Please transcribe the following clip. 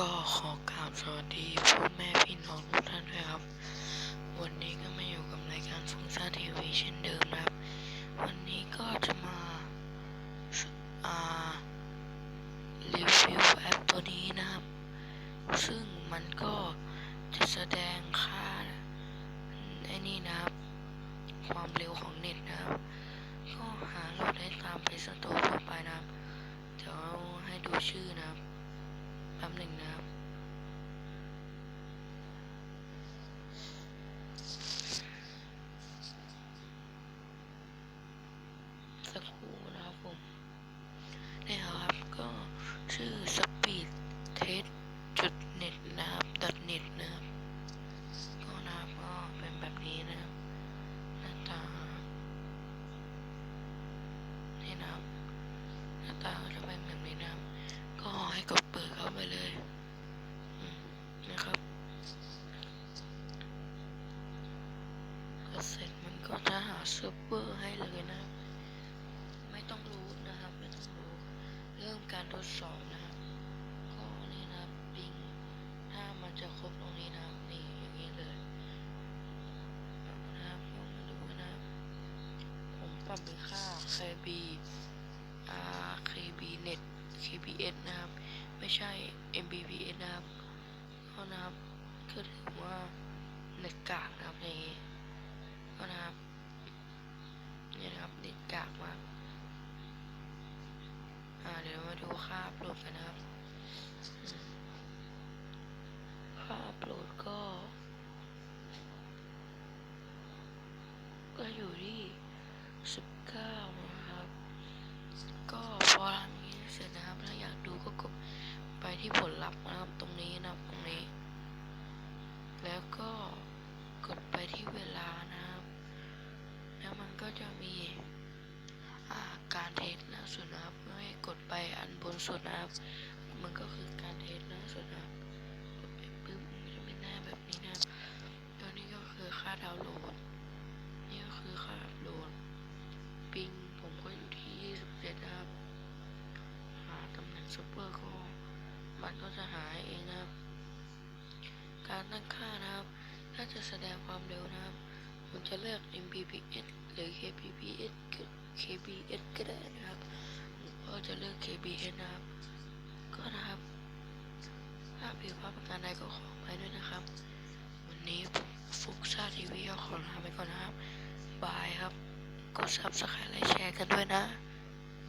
ก็ขอกราบสวัสดีพ่อแม่พี่น้องทุกท่านด้วยครับ วันนี้ก็มาอยู่กับรายการฟงซ่าทีวีเช่นเดิมนะครับ วันนี้ก็จะมาอ่ารีวิวแอปตัวนี้นะครับ ซึ่งมันก็จะแสดงค่าไอ้นี่นะครับ ความเร็วของเน็ตนะครับ ก็หาโหลดได้ตามเพจสโตร์ทั่วไปนะครับ เดี๋ยวให้ดูชื่อ สักครู่นะครับผมนี่ครับก็ชื่อ speed test จุด net นะครับ .net นะครับก็นะครับก็เป็นแบบนี้นะครับหน้าตานี่นะครับหน้าตาก็จะเป็นแบบนี้นะครับ ก็ให้กดเปิดเข้าไปเลยนะครับก็เสร็จมันก็จะหาเซิร์ฟเวอร์ให้เลยนะครับ ต้องรู้นะครับ ไม่ต้องรู้ เริ่มการทดสอบนะครับก็นี่นะครับปิงถ้ามันจะครบตรงนี้นะครับนี่อย่างนี้เลยนะครับลองมาดูนะครับผมปรับเป็นค่า KB อ่า KB net KBS นะครับ ไม่ใช่ MBPS นะครับเพราะนะครับก็ถือว่าเน็ตกากนะครับอย่างนี้ก็นะครับนี่นะครับเน็ตกากมาก อ่าเดี๋ยวมาดูค่าอัพโหลดกันนะครับค่าอัพโหลดก็ ก็อยู่ที่19นะครับ ก็พอทำนี้เสร็จนะครับ ถ้าอยากดูก็กดไปที่ผลลัพธ์นะครับ ตรงนี้นะครับตรงนี้ แล้วก็กดไปที่เวลานะครับ แล้วมันก็จะมี การเทสหน้าสุดนะครับให้กดไปอันบนสุดนะครับ มันก็คือการเทสหน้าสุดนะครับกดไปปึ๊บมันจะเป็นหน้าแบบนี้นะครับตัวนี้ก็คือค่าดาวน์โหลดนี่ก็คือค่าอัพโหลดปิงผมก็อยู่ที่ 27 นะครับ หาตำแหน่งซุปเปอร์ก็มันก็จะหาเองนะครับ การตั้งค่านะครับ ถ้าจะแสดงความเร็วนะครับผมจะเลือก Mbps หรือ kbps kbs ก็ได้นะครับผมก็จะเลือก kbs นะครับ ก็นะครับ ถ้าผิดพลาดประการใดก็ขอไปด้วยนะครับ วันนี้ฟุกซ่าทีวีก็ขอลาไปก่อนนะครับ บายครับ กด subscribe และแชร์กันด้วยนะ